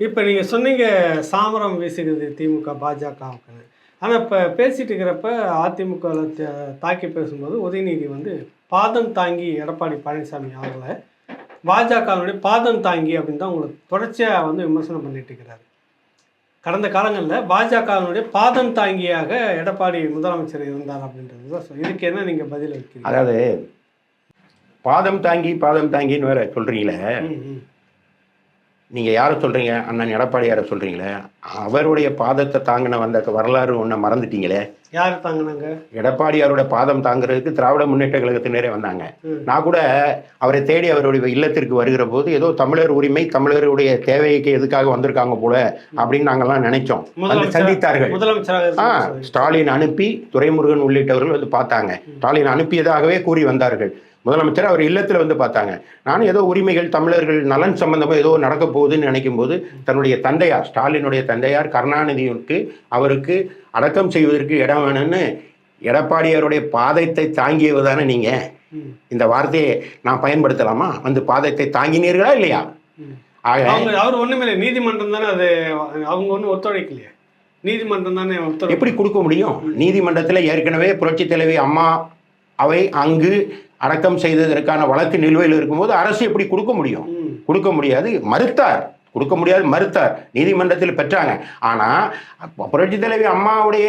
இப்போ நீங்கள் சொன்னீங்க சாமரம் வீசுகிறது திமுக பாஜகவுக்குன்னு ஆனால் இப்போ பேசிட்டு இருக்கிறப்ப அதிமுக தாக்கி பேசும்போது உதயநிதி வந்து பாதம் தாங்கி எடப்பாடி பழனிசாமி அவர்களை பாஜகவினுடைய பாதம் தாங்கி அப்படின்னு தான் உங்களுக்கு தொடர்ச்சியாக வந்து விமர்சனம் பண்ணிட்டு இருக்கிறாரு. கடந்த காலங்களில் பாஜகவினுடைய பாதம் தாங்கியாக எடப்பாடி முதலமைச்சர் இருந்தார் அப்படின்றது தான் இதுக்கு என்ன நீங்கள் பதில் வைக்கிறீங்க அதாவது பாதம் தாங்கி பாதம் தாங்கின்னு வேற சொல்றீங்களே. ம், ம். நீங்க யாரை சொல்றீங்க? அண்ணன் எடப்பாடியாரை சொல்றீங்களே? அவருடைய பாதத்தை தாங்கின வந்த வரலாறு ஒன்றை மறந்துட்டீங்களே? யார் தாங்கினாங்க? எடப்பாடியாரோட பாதம் தாங்கிறதுக்கு திராவிட முன்னேற்ற கழகத்தினரே வந்தாங்க. நான் கூட அவரை தேடி அவருடைய இல்லத்திற்கு வருகிற போது ஏதோ தமிழர் உரிமை தமிழருடைய தேவைக்கு எதுக்காக வந்திருக்காங்க போல அப்படின்னு நாங்கெல்லாம் நினைச்சோம். வந்து சந்தித்தார்கள். ஆ. ஸ்டாலின் அனுப்பி துரைமுருகன் உள்ளிட்டவர்கள் வந்து பார்த்தாங்க. ஸ்டாலின் அனுப்பியதாகவே கூறி வந்தார்கள். முதலமைச்சர் அவர் இல்லத்தில் வந்து பார்த்தாங்க. நானும் ஏதோ உரிமைகள் தமிழர்கள் நலன் சம்பந்தமா ஏதோ நடக்க போகுதுன்னு நினைக்கும் போது தன்னுடைய தந்தையார் ஸ்டாலினுடைய தந்தையார் கருணாநிதிக்கு அவருக்கு அடக்கம் செய்வதற்கு இடம் வேணும்னு எடப்பாடியாருடைய பாதத்தை தாங்கியவர் தானே நீங்க? ம், இந்த வார்த்தையை நான் பயன்படுத்தலாமா? வந்து பாதத்தை தாங்கினீர்களா இல்லையா. ஆக அவங்க அவர் இல்லை. நீதிமன்றம் தானே அது அவங்க ஒன்றும் ஒத்துழைக்கலையே. நீதிமன்றம் தானே எப்படி கொடுக்க முடியும்? நீதிமன்றத்தில் ஏற்கனவே புரட்சி தலைவி அம்மா அவை அங்கு அடக்கம் செய்ததற்கான வழக்கு நிலுவையில் இருக்கும்போது அரசு எப்படி கொடுக்க முடியும்? கொடுக்க முடியாது. மறுத்தார். கொடுக்க முடியாது மறுத்தார். நீதிமன்றத்தில் பெற்றாங்க. ஆனால் புரட்சி தலைவி அம்மாவுடைய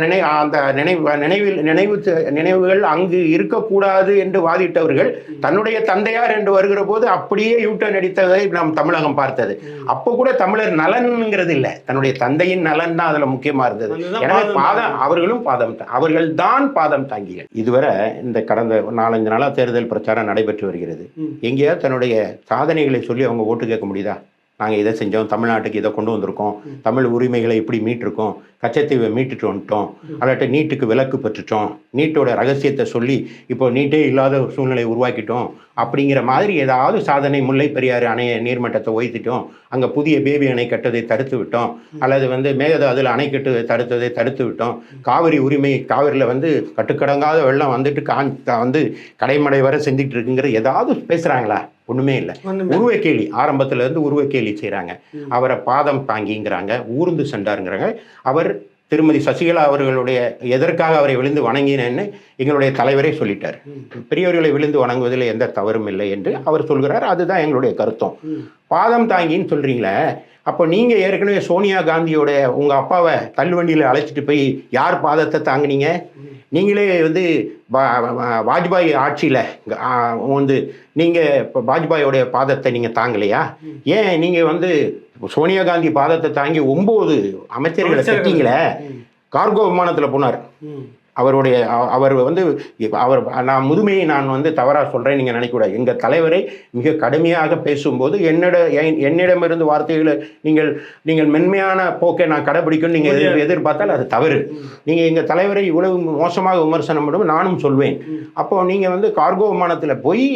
நினை அந்த நினைவு நினைவில் நினைவு நினைவுகள் அங்கு இருக்கக்கூடாது என்று வாதிட்டவர்கள் தன்னுடைய தந்தையார் என்று வருகிற போது அப்படியே யூட்டர்ன் அடித்ததை நாம் தமிழகம் பார்த்தது. அப்போ கூட தமிழர் நலன்ங்கிறது இல்லை. தன்னுடைய தந்தையின் நலன் தான் அதுல முக்கியமா இருந்தது. எனவே பாதம் அவர்களும் பாதம் அவர்கள் தான் பாதம் தாங்கிகள். இதுவரை இந்த கடந்த நாலஞ்சு நாளா தேர்தல் பிரச்சாரம் நடைபெற்று வருகிறது. எங்கேயாவது தன்னுடைய சாதனைகளை சொல்லி அவங்க ஓட்டு கேட்க முடியுதா? நாங்கள் இதை செஞ்சோம் தமிழ்நாட்டுக்கு இதை கொண்டு வந்திருக்கோம் தமிழ் உரிமைகளை இப்படி மீட்டிருக்கோம் கச்சத்தீவை மீட்டுட்டு வந்துட்டோம். அல்லாட்ட நீட்டுக்கு விலக்கு பெற்றுட்டோம். நீட்டோட ரகசியத்தை சொல்லி இப்போ நீட்டே இல்லாத சூழ்நிலையை உருவாக்கிட்டோம். அப்படிங்கிற மாதிரி ஏதாவது சாதனை முல்லை பெரியாறு அணைய நீர்மட்டத்தை உயர்த்திட்டோம். அங்கே புதிய பேபி அணை கட்டதை தடுத்து விட்டோம். அல்லது வந்து மேகதாதுல அணை கட்டு தடுத்ததை தடுத்து விட்டோம். காவிரி உரிமை காவிரியில் வந்து கட்டுக்கடங்காத வெள்ளம் வந்துட்டு கான் வந்து கடைமடை வரை செஞ்சுட்டு இருக்குங்கிற ஏதாவது பேசுகிறாங்களா ஒன்றுமே இல்லை. உருவக்கேலி ஆரம்பத்துல இருந்து உருவக்கேலி செய்கிறாங்க. அவரை பாதம் தாங்கிங்கிறாங்க ஊர்ந்து சென்றாருங்கிறாங்க. அவர் திருமதி சசிகலா அவர்களுடைய எதற்காக அவரை விழுந்து வணங்கினேன்னு எங்களுடைய தலைவரே சொல்லிட்டார். பெரியவர்களை விழுந்து வணங்குவதில் எந்த தவறும் இல்லை என்று அவர் சொல்கிறார். அதுதான் எங்களுடைய கருத்தம். பாதம் தாங்கின்னு சொல்றீங்களே அப்போ நீங்க ஏற்கனவே சோனியா காந்தியோட உங்க அப்பாவை தள்ளுவண்டியில அழைச்சிட்டு போய் யார் பாதத்தை தாங்குனீங்க? நீங்களே வந்து வாஜ்பாய் ஆட்சியில் வந்து நீங்கள் இப்போ வாஜ்பாயோடைய பாதத்தை நீங்கள் தாங்கலையா? ஏன் நீங்கள் வந்து சோனியா காந்தி பாதத்தை தாங்கி ஒம்பது அமைச்சர்களை. செட்டீங்களே கார்கோ விமானத்தில் போனார். அவருடைய அவர் வந்து அவர் நான் முதுமையை நான் வந்து தவறாக சொல்கிறேன் நீங்கள் நினைக்கக்கூடாது. எங்கள் தலைவரை மிக கடுமையாக பேசும்போது என்னிட என்- என்னிடமிருந்து வார்த்தைகளை நீங்கள் நீங்கள் மென்மையான போக்கை நான் கடைபிடிக்கணும் நீங்கள் எதிர் எதிர்பார்த்தால் அது தவறு. நீங்கள் எங்கள் தலைவரை இவ்வளவு மோசமாக விமர்சனம் பண்ணும் நானும் சொல்வேன். அப்போ நீங்கள் வந்து கார்கோ விமானத்தில் போய்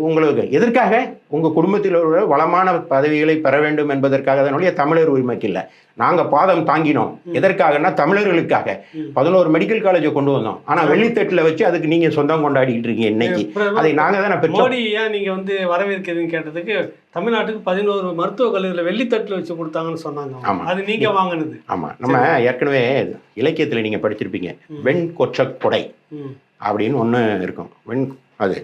உங்களுக்கு எதற்காக? உங்கள் குடும்பத்தில் உள்ள வளமான பதவிகளை பெற வேண்டும் என்பதற்காக அதனுடைய தமிழர் உரிமைக்கு இல்லை. நாங்கள் பாதம் தாங்கினோம். எதற்காகன்னா தமிழர்களுக்காக. பதினோரு மெடிக்கல் காலேஜை கொண்டு வந்தோம். ஆனால் வெள்ளித்தட்டில் வச்சு அதுக்கு நீங்கள் சொந்தம் கொண்டாடிட்டு இருக்கீங்க இன்னைக்கு. அதை நாங்கள் தானே பெற்றோம். மோடி ஏன் நீங்க வந்து வரவேற்கிறதுன்னு கேட்டதுக்கு தமிழ்நாட்டுக்கு பதினோரு மருத்துவக் கல்லூரியில் வெள்ளித்தட்டில் வச்சு கொடுத்தாங்கன்னு சொன்னாங்க ஆமா. அது நீங்க வாங்கினது. ஆமாம் நம்ம ஏற்கனவே இலக்கியத்தில் நீங்கள் படிச்சிருப்பீங்க. வெண் கொற்ற கொடை அப்படின்னு ஒன்று இருக்கும். வெண் அது.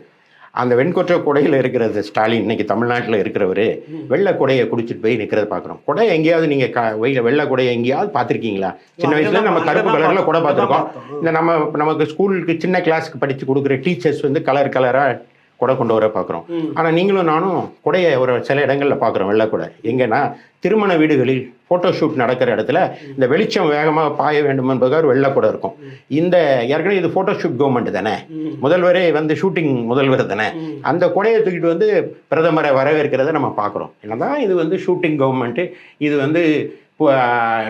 அந்த வெண்கொற்ற கொடையில் இருக்கிறது ஸ்டாலின் இன்னைக்கு தமிழ்நாட்டில் இருக்கிறவர் வெள்ளை கொடையை குடிச்சிட்டு போய் நிற்கிறத பார்க்குறோம் கொடை எங்கேயாவது நீங்கள் க வெயில வெள்ளை கொடையை எங்கேயாவது பார்த்துருக்கீங்களா? சின்ன வயசுல நம்ம கருப்பு கலரில் கொடை பார்த்துருக்கோம். இந்த நம்ம நமக்கு ஸ்கூலுக்கு சின்ன கிளாஸ்க்கு படித்து கொடுக்குற டீச்சர்ஸ் வந்து கலர் கலராக கொடை கொண்டு வர பார்க்குறோம். ஆனால் நீங்களும் நானும் கொடையை ஒரு சில இடங்களில் பார்க்குறோம் வெள்ளை கொடை. எங்கன்னா திருமண வீடுகளில் ஃபோட்டோ ஷூட் நடக்கிற இடத்துல இந்த வெளிச்சம் வேகமாக பாய வேண்டும் என்பதுக்காக ஒரு வெள்ளை கொடை இருக்கும். இந்த ஏற்கனவே இது ஃபோட்டோ ஷூட் கவர்மெண்ட் தானே. முதல்வரே வந்து ஷூட்டிங் முதல்வர் தானே. அந்த கொடையை தூக்கிட்டு வந்து பிரதமரை வரவேற்கிறத நம்ம பார்க்குறோம். என்னதான் இது வந்து ஷூட்டிங் கவர்மெண்ட்டு இது வந்து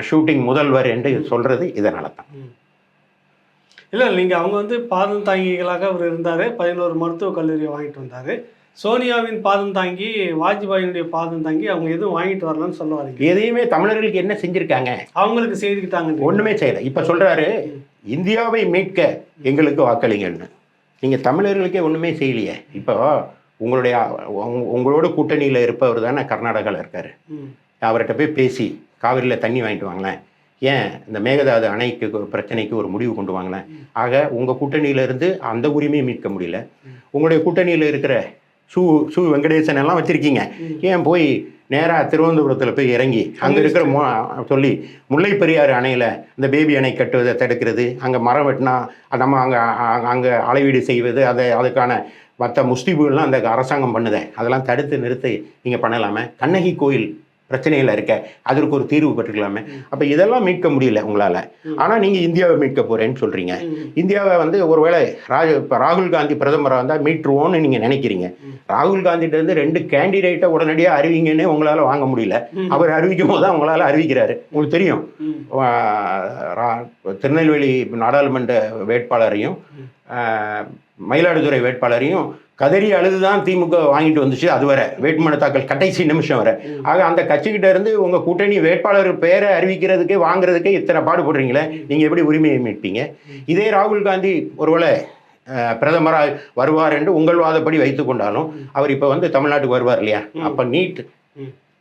ஷூட்டிங் முதல்வர் என்று சொல்றது இதனால தான் இல்ல நீங்க அவங்க வந்து பாதம் தாங்கிகளாக அவர் இருந்தாரு. பதினோரு மருத்துவக் கல்லூரியை வாங்கிட்டு வந்தாரு. சோனியாவின் பாதம் தாங்கி வாஜ்பாயினுடைய பாதம் தாங்கி அவங்க எதுவும் வாங்கிட்டு வரலன்னு சொல்ல வரீங்க. எதையுமே தமிழர்களுக்கு என்ன செஞ்சிருக்காங்க? அவங்களுக்கு செய்துக்கிட்டாங்க ஒண்ணுமே செய்யல. இப்ப சொல்றாரு இந்தியாவை மீட்க எங்களுக்கு வாக்களிங்கன்னு. நீங்க தமிழர்களுக்கே ஒண்ணுமே செய்யலையே. இப்போ உங்களுடைய உங்க- உங்களோட கூட்டணியில இருப்பவர் தானே கர்நாடகாவில் இருக்காரு. அவர்கிட்ட போய் பேசி காவிரியில் தண்ணி வாங்கிட்டு வாங்களேன். ஏன் இந்த மேகதாது அணைக்கு ஒரு பிரச்சனைக்கு ஒரு முடிவு கொண்டு வாங்கினேன் ஆக உங்கள் கூட்டணியிலேருந்து அந்த உரிமையை மீட்க முடியல. உங்களுடைய கூட்டணியில் இருக்கிற சு சு வெங்கடேசன் எல்லாம் வச்சுருக்கீங்க. ஏன் போய் நேராக திருவனந்தபுரத்தில் போய் இறங்கி அங்கே இருக்கிற மோ சொல்லி முல்லை பெரியாறு அணையில் இந்த பேபி அணை கட்டுவதை தடுக்கிறது அங்கே மரம் வெட்டினா நம்ம அங்கே அங்கே அளவீடு செய்வது அதை அதுக்கான மற்ற முஸ்லீம்கள்லாம் அந்த அரசாங்கம் பண்ணுதே. அதெல்லாம் தடுத்து நிறுத்தி நீங்கள் பண்ணலாமே. கண்ணகி கோயில் பிரச்சனையில் இருக்க அதற்கு ஒரு தீர்வு பெற்றுக்கலாமே. அப்போ இதெல்லாம் மீட்க முடியல உங்களால். ஆனால் நீங்கள் இந்தியாவை மீட்க போகிறேன்னு சொல்கிறீங்க இந்தியாவை வந்து ஒருவேளை ராஜ இப்போ ராகுல் காந்தி பிரதமராக வந்தால் மீட்டுருவோன்னு நீங்கள் நினைக்கிறீங்க. ராகுல் காந்திட்ட இருந்து ரெண்டு கேண்டிடேட்டை உடனடியாக அறிவிங்கன்னு உங்களால் வாங்க முடியல. அவர் அறிவிக்கும் போது தான் உங்களால் அறிவிக்கிறாரு. உங்களுக்கு தெரியும். திருநெல்வேலி நாடாளுமன்ற வேட்பாளரையும் மயிலாடுதுறை வேட்பாளரையும் கதறி அழுதுதான் திமுக வாங்கிட்டு வந்துச்சு அது வரை. வேட்புமனு தாக்கல் கடைசி நிமிஷம் வரை. ஆக அந்த கட்சிக்கிட்ட இருந்து உங்க கூட்டணி வேட்பாளர் பேரை அறிவிக்கிறதுக்கே வாங்குறதுக்கே இத்தனை பாடுபடுறீங்களே நீங்க எப்படி உரிமையை மீட்பீங்க? இதே ராகுல் காந்தி ஒருவேளை பிரதமராக வருவார் என்று உங்கள் வாதப்படி வைத்துக் கொண்டாலும் அவர் இப்போ வந்து தமிழ்நாட்டுக்கு வருவார் இல்லையா? அப்போ நீட்.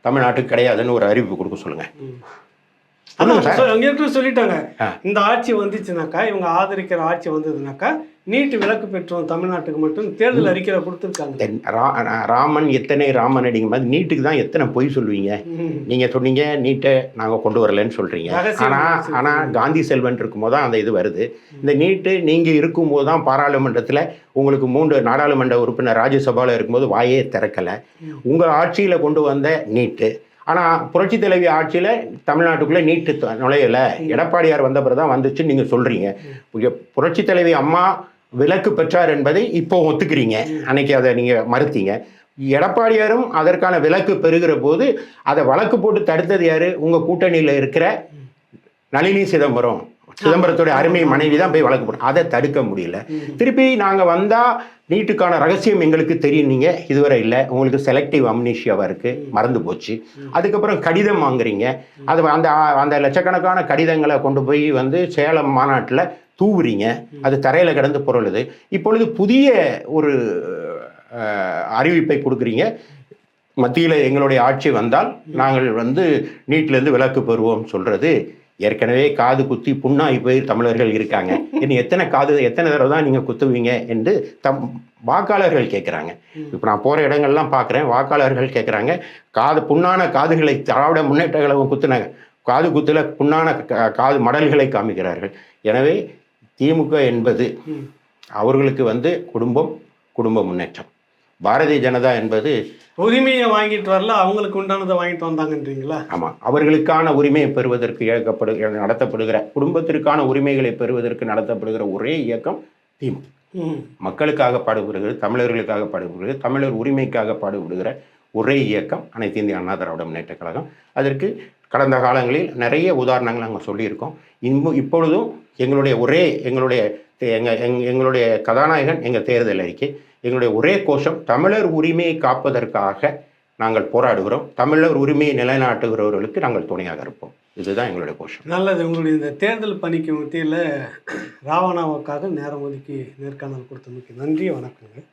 தமிழ்நாட்டுக்கு கிடையாதுன்னு ஒரு அறிவிப்பு கொடுக்க சொல்லுங்க. சொல்லிட்டாங்க. இந்த ஆட்சி வந்துச்சுனாக்கா இவங்க ஆதரிக்கிற ஆட்சி வந்ததுனாக்கா நீட்டு விலக்கு பெற்றோம் தமிழ்நாட்டுக்கு மட்டும் தேர்தல் அறிக்கையில கொடுத்துருக்காங்க. ராமன் எத்தனை ராமன் அடிங்க மாதிரி நீட்டுக்கு தான் எத்தனை பொய் சொல்லுவீங்க? ம். நீங்க சொன்னீங்க நீட்டை நாங்க கொண்டு வரலன்னு சொல்றீங்க. ரகசியம் ஆனா ரகசியம். ஆனா காந்தி செல்வன் இருக்கும்போது தான் அந்த இது வருது. இந்த நீட்டு நீங்க இருக்கும்போது தான் பாராளுமன்றத்துல உங்களுக்கு மூன்று நாடாளுமன்ற உறுப்பினர் ராஜ்யசபால இருக்கும்போது வாயே திறக்கல. உங்க ஆட்சியில கொண்டு வந்த நீட்டு ஆனா புரட்சி தலைவி ஆட்சியில தமிழ்நாட்டுக்குள்ள நீட்டு நுழையல. எடப்பாடியார் வந்த பிறகு தான் வந்துச்சு நீங்க சொல்றீங்க. புய- புரட்சி தலைவி அம்மா விலக்கு பெற்றார் என்பதை இப்போ ஒத்துக்கிறீங்க. அன்னைக்கு அதை நீங்க மறுத்தீங்க. எடப்பாடியாரும் அதற்கான விலக்கு பெறுகிற போது அதை வழக்கு போட்டு தடுத்தது யாரு? உங்க கூட்டணியில இருக்கிற நளினி சிதம்பரம். சிதம்பரத்துடைய அருமை மனைவி தான் போய் வழக்கு போட்டு அதை தடுக்க முடியல. திருப்பி நாங்க வந்தா நீட்டுக்கான ரகசியம் எங்களுக்கு தெரியும். நீங்க இதுவரை இல்லை. உங்களுக்கு செலக்டிவ் அம்னீஷியாவா இருக்கு. மறந்து போச்சு. அதுக்கப்புறம் கடிதம் வாங்குறீங்க. அது அந்த அந்த லட்சக்கணக்கான கடிதங்களை கொண்டு போய் வந்து சேலம் மாநாட்டில் தூவுறீங்க. அது தரையில் கிடந்து பொருளுது. இப்பொழுது புதிய ஒரு அறிவிப்பை கொடுக்குறீங்க. மத்தியில் எங்களுடைய ஆட்சி வந்தால் நாங்கள் வந்து நீட்டிலேருந்து விலக்கு பெறுவோம் சொல்றது. ஏற்கனவே காது குத்தி புண்ணாகி போய் தமிழர்கள் இருக்காங்க. இனி எத்தனை காது எத்தனை தடவை தான் நீங்கள் குத்துவீங்க என்று தம் வாக்காளர்கள் கேட்குறாங்க இப்போ நான் போகிற இடங்கள்லாம் பார்க்குறேன் வாக்காளர்கள் கேட்குறாங்க காது புண்ணான காதுகளை திராவிட முன்னேற்ற கழகம் குத்துன காது குத்துல புண்ணான காது மடல்களை காமிக்கிறார்கள். எனவே திமுக என்பது. அவர்களுக்கு வந்து குடும்பம் குடும்ப முன்னேற்றம். பாரதிய ஜனதா என்பது உரிமையை வாங்கிட்டு வரல அவங்களுக்கு உண்டானதை வாங்கிட்டு வந்தாங்கன்றீங்களா? ஆமாம் அவர்களுக்கான உரிமையை பெறுவதற்கு இயக்கப்படு நடத்தப்படுகிற குடும்பத்திற்கான உரிமைகளை பெறுவதற்கு நடத்தப்படுகிற ஒரே இயக்கம் திமுக. மக்களுக்காக பாடுபடுகிறது தமிழர்களுக்காக பாடுபடுகிறது தமிழர் உரிமைக்காக பாடுபடுகிற ஒரே இயக்கம் அனைத்து இந்திய அண்ணா திராவிட முன்னேற்ற கழகம். அதற்கு கடந்த காலங்களில் நிறைய உதாரணங்கள் நாங்கள் சொல்லியிருக்கோம். இன்னும் இப்பொழுதும் எங்களுடைய ஒரே எங்களுடைய தே- எங்- எங்களுடைய கதாநாயகன் எங்கள் தேர்தல் அறிக்கை. எங்களுடைய ஒரே கோஷம் தமிழர் உரிமையை காப்பதற்காக நாங்கள் போராடுகிறோம். தமிழர் உரிமையை நிலைநாட்டுகிறவர்களுக்கு நாங்கள் துணையாக இருப்போம். இதுதான் எங்களுடைய கோஷம். நல்லது. உங்களுடைய இந்த தேர்தல் பணிக்கு மத்தியில் ராவணாவுக்காக நேரம் ஒதுக்கி நேர்காணல் கொடுத்தமைக்கு நன்றி. வணக்கங்க